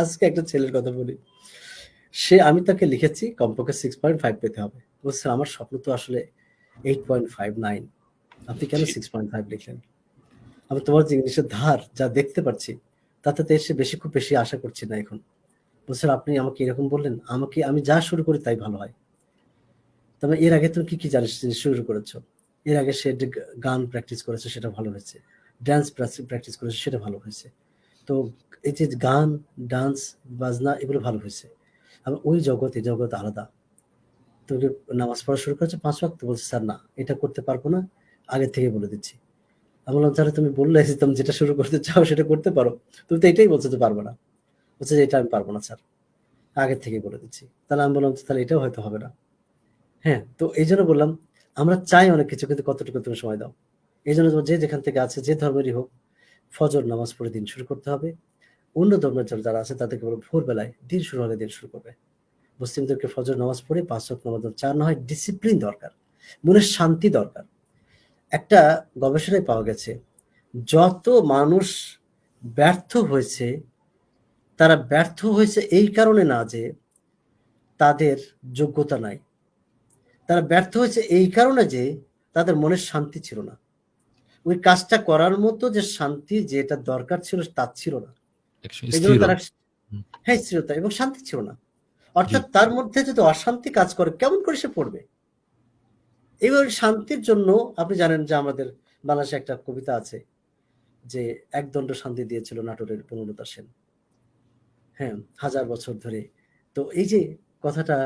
আজকে একটা ছেলের কথা বলি। সে আমি তাকে লিখেছি কমপক্ষে সিক্স পয়েন্ট ফাইভ পেতে হবে। বলছে আমার স্বপ্ন তো আসলে এইট পয়েন্ট ফাইভ নাইন আপনি কেন সিক্স পয়েন্ট ফাইভ লিখলেন? আমি তোমার যে ইংলিশের ধার যা দেখতে পাচ্ছি তাতে তো এসে বেশি খুব বেশি আশা করছি না এখন। বলছেন আপনি আমাকে এরকম বললেন আমাকে আমি যা শুরু করি তাই ভালো হয়। তবে এর আগে তুমি কি কি জানিস শুরু করেছ? এর আগে সে গান প্র্যাকটিস করেছে সেটা ভালো হয়েছে। ড্যান্স প্র্যাকটিস করেছে সেটা ভালো হয়েছে। তো এই যে গান ডান্স বাজনা এগুলো ভালো হয়েছে। আবার ওই জগৎ, এই জগৎ আলাদা। তুমি নামাজ পড়া শুরু করেছে, পাঁচ ওয়াক্ত বলছে, স্যার, না, এটা করতে পারব না, আগে থেকে বলে দিচ্ছি। আমি বললাম, তাহলে তুমি বললে তুমি যেটা শুরু করতে চাও, সেটা করতে পারো। তুমি তো এটাই বলছো যে পারব না। বলছে যে এটা আমি পারব না, স্যার, আগে থেকে বলে দিচ্ছি। তাহলে আমি বললাম, তাহলে এটাও হয়তো হবে না। হ্যাঁ তো এই জন্য বললাম, আমরা চাই অনেক কিছু, কিন্তু কতটুকু তুমি সময় দাও? এই জন্য যে যেখান থেকে আছে, যে ধর্মেরই হোক ফজর নামাজ পড়ে দিন শুরু করতে হবে। অন্য ধর্মের যারা আছে, তাদেরকে বলো ভোরবেলায় দিন শুরু হলে দিন শুরু করবে। মুসলিমদেরকে ফজর নামাজ পড়ে পাঁচ নামাজ চার না হয় ডিসিপ্লিন দরকার, মনের শান্তি দরকার। একটা গবেষণায় পাওয়া গেছে, যত মানুষ ব্যর্থ হয়েছে, তারা ব্যর্থ হয়েছে এই কারণে না যে তাদের যোগ্যতা নাই। তারা ব্যর্থ হয়েছে এই কারণে যে তাদের মনের শান্তি ছিল না। ওই কাজটা করার মতো যে শান্তি যেটা দরকার ছিল তার ছিল না। এই জন্য তারা হ্যাঁ স্থিরতা এবং শান্তি ছিল না। অর্থাৎ তার মধ্যে যদি অশান্তি কাজ করে কেমন করে সে পড়বে? এইভাবে শান্তির জন্য আপনি জানেন যে আমাদের বাংলাদেশে একটা কবিতা আছে যে একদণ্ড শান্তি দিয়েছিল নাটোরের পূর্ণতা সেন। হ্যাঁ হাজার বছর ধরে। তো এই যে কথাটা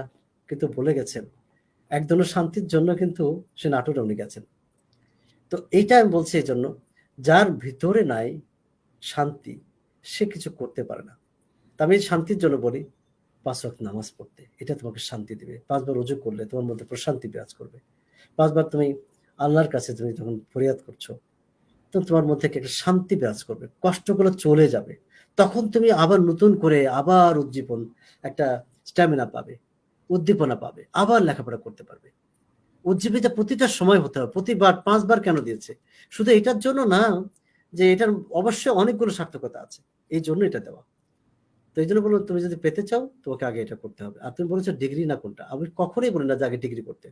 কিন্তু বলে গেছেন একদণ্ড শান্তির জন্য কিন্তু সে নাটোরে উনি গেছেন। তো এইটা আমি বলছি এই জন্য যার ভিতরে নাই শান্তি, সে কিছু করতে পারে না। তা আমি শান্তির জন্য বলি, পাঁচ রক্ত নামাজ পড়তে। এটা তোমাকে শান্তি দেবে। পাঁচবার রুজু করলে তোমার মধ্যে প্রশান্তি বিরাজ করবে। পাঁচবার তুমি আল্লাহর কাছে তুমি যখন ফরিয়াদ করছ তখন তোমার মধ্যে একটা শান্তি বিরাজ করবে। কষ্টগুলো চলে যাবে। তখন তুমি আবার নতুন করে আবার উজ্জীবন একটা স্ট্যামিনা পাবে, উদ্দীপনা পাবে, আবার লেখাপড়া করতে পারবে। উজ্জীবিত প্রতিটা সময় হতে হবে। প্রতিবার, পাঁচবার কেন দিয়েছে? শুধু এটার জন্য না, যে এটার অবশ্যই অনেকগুলো সার্থকতা আছে। এই জন্য এটা দেওয়া। তো এই জন্য বলব তুমি যদি পেতে চাও, তোমাকে আগে এটা করতে হবে। আর তুমি বলেছ, ডিগ্রি না কোনটা? আমি কখনোই বলি না যে আগে ডিগ্রি করতে।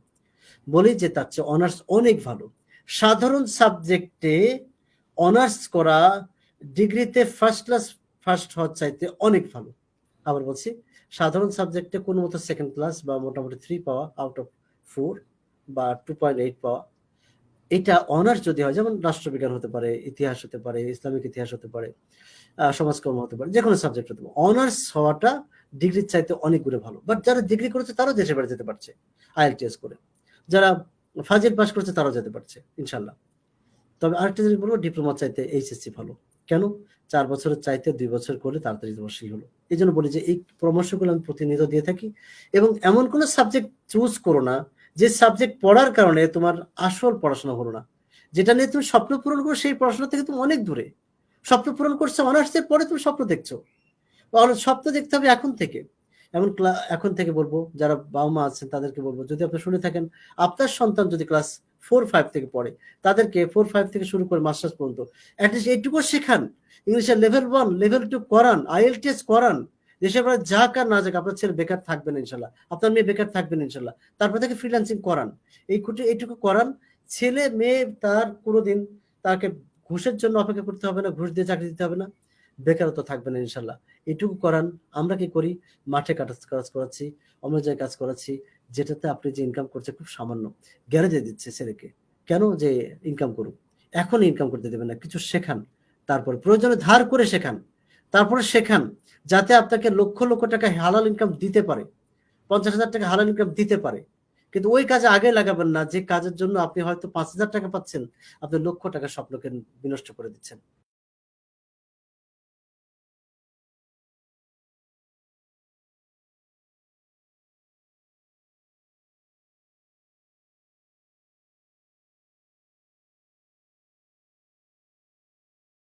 বলি যে তার চেয়ে অনার্স অনেক ভালো। সাধারণ সাবজেক্টে অনার্স করা ডিগ্রিতে ফার্স্ট ক্লাস ফার্স্ট হওয়ার চাইতে অনেক ভালো। আবার বলছি, সাধারণ সাবজেক্টে কোনো মতো সেকেন্ড ক্লাস বা মোটামুটি থ্রি পাওয়া আউট অফ ফোর বা টু পয়েন্ট এইট পাওয়া এটা অনার্স যদি হয়, যেমন রাষ্ট্রবিজ্ঞান হতে পারে, ইতিহাস হতে পারে, ইসলামিক ইতিহাস হতে পারে সমাজকর্ম হতে পারে যে কোনো সাবজেক্ট হতে পারে অনার্স হওয়াটা ডিগ্রির চাইতে অনেক গুণে ভালো। বাট যারা ডিগ্রি করেছে, তারাও দেশে বেড়ে যেতে পারছে আইএলটিএস করে। যারা ফাজিল পাস করেছে, তারাও যেতে পারছে, ইনশাল্লাহ। তবে আরেকটা জিনিস বলব ডিপ্লোমা চাইতে এইচএসসি ভালো। কেন? চার বছরের চাইতে দুই বছর করে তাড়াতাড়ি সেই হলো। এই জন্য বলি যে, এই পরামর্শগুলো আমি প্রতিনিয়ত দিয়ে থাকি এবং এমন কোনো সাবজেক্ট চুজ করো না যে সাবজেক্ট পড়ার কারণে তোমার আসল পড়াশোনা হলো না। যেটা নিয়ে তুমি স্বপ্ন পূরণ করো, সেই পড়াশোনা থেকে তুমি অনেক দূরে। স্বপ্ন পূরণ করছ অনার্সের পরে তুমি স্বপ্ন দেখছ। স্বপ্ন দেখতে হবে এখন থেকে। এমন এখন থেকে বলব, যারা বাবা মা আছেন, তাদেরকে বলব, যদি আপনি শুনে থাকেন, আপনার সন্তান যদি ক্লাস ফোর ফাইভ থেকে পড়ে, তাদেরকে ফোর ফাইভ থেকে শুরু করে মাস্টার্স পর্যন্ত অ্যাটলিস্ট এইটুকু শেখান। ইংলিশের লেভেল ওয়ান লেভেল টু করান আইএলটিএস করান। দেশের পরে যাক আর না যাক, আপনার ছেলে বেকার থাকবেন ইনশাল্লাহ। আপনার মেয়ে বেকার থাকবেন ইনশাল্লাহ। তারপর থেকে ফ্রিল্যান্সিং করান। এই কুটি এইটুকু করান। ছেলে, মেয়ে তার কোনোদিন তাকে ঘুষের জন্য অপেক্ষা করতে হবে না, ঘুষ দিয়ে চাকরি দিতে হবে না। বেকারত্ব থাকবে না ইনশাল্লাহ। এটুকু করান। আমরা কি করি? মাঠে কাজ করাচ্ছি অন্য জায়গায় কাজ করাচ্ছি, যেটাতে আপনি যে ইনকাম করছে খুব সামান্য। গ্যারেজে দিচ্ছে ছেলেকে। কেন যে ইনকাম করুক? এখন ইনকাম করতে দেবেন না। কিছু শেখান। তারপর প্রয়োজনে ধার করে শেখান। তারপরে শেখান যাতে আপনাকে লক্ষ লক্ষ টাকা হালাল ইনকাম দিতে পারে, পঞ্চাশ হাজার টাকা হালাল ইনকাম দিতে পারে। কিন্তু ওই কাজে আগে লাগাবেন না, যে কাজের জন্য আপনি হয়তো পাঁচ হাজার টাকা পাচ্ছেন, আপনি লক্ষ টাকা স্বপ্নকে বিনষ্ট করে দিচ্ছেন।